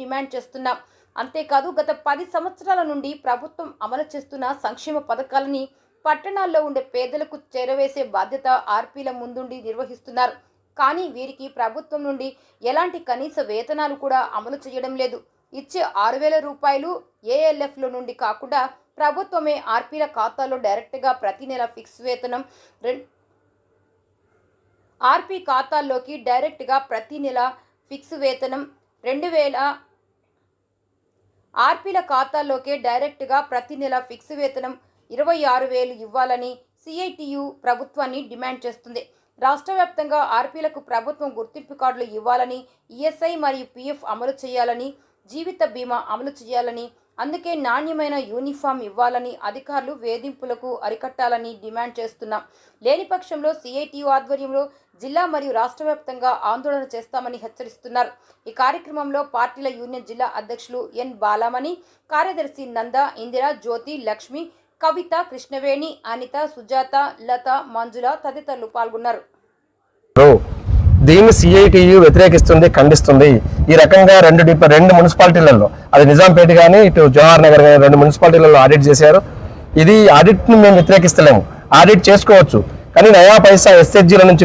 Demand చేస్తున్నాం. అంతేకాదు గత పది సంవత్సరాల నుండి ప్రభుత్వం అమలు చేస్తున్న సంక్షేమ పథకాలని పట్టణాల్లో ఉండే పేదలకు చేరవేసే బాధ్యత ఆర్పీల ముందుండి నిర్వహిస్తున్నారు. కానీ వీరికి ప్రభుత్వం నుండి ఎలాంటి కనీస వేతనాలు కూడా అమలు చేయడం లేదు. ఇచ్చే ఆరు వేల రూపాయలు ఏఎల్ఎఫ్లో నుండి కాకుండా ప్రభుత్వమే ఆర్పీల ఖాతాలో డైరెక్ట్గా ప్రతి నెల ఫిక్స్ వేతనం ఆర్పీ ఖాతాల్లోకి డైరెక్ట్గా ప్రతి నెల ఫిక్స్ వేతనం రెండు వేల ఆర్పీల ఖాతాల్లోకే డైరెక్ట్గా ప్రతి నెల ఫిక్స్ వేతనం ఇరవై ఆరు వేలు ఇవ్వాలని సిఐటియు ప్రభుత్వాన్ని డిమాండ్ చేస్తుంది. రాష్ట్ర వ్యాప్తంగా ఆర్పీలకు ప్రభుత్వం గుర్తింపు కార్డులు ఇవ్వాలని ఈఎస్ఐ మరియు పిఎఫ్ అమలు చేయాలని జీవిత బీమా అమలు చేయాలని అందుకే నాణ్యమైన యూనిఫామ్ ఇవ్వాలని అధికారులు వేధింపులకు అరికట్టాలని డిమాండ్ చేస్తున్నాం లేని పక్షంలో సిఐటియు ఆధ్వర్యంలో జిల్లా మరియు రాష్ట్ర వ్యాప్తంగా ఆందోళన చేస్తామని హెచ్చరిస్తున్నారు. ఈ కార్యక్రమంలో పార్టీల యూనియన్ జిల్లా అధ్యక్షులు ఎన్ బాలామణి కార్యదర్శి నంద ఇందిర జ్యోతి లక్ష్మి కవిత కృష్ణవేణి అనిత సుజాత లత మంజుల తదితరులు పాల్గొన్నారు. దీన్ని సిఐటియు వ్యతిరేకిస్తుంది ఖండిస్తుంది. ఈ రకంగా రెండు డిప రెండు మున్సిపాలిటీలలో అది నిజాంపేట కానీ ఇటు జవహర్ నగర్ కానీ రెండు మున్సిపాలిటీలలో ఆడిట్ చేశారు. ఇది ఆడిట్ని మేము వ్యతిరేకిస్తలేము. ఆడిట్ చేసుకోవచ్చు. కానీ నయా పైసా ఎస్హెచ్జీల నుంచి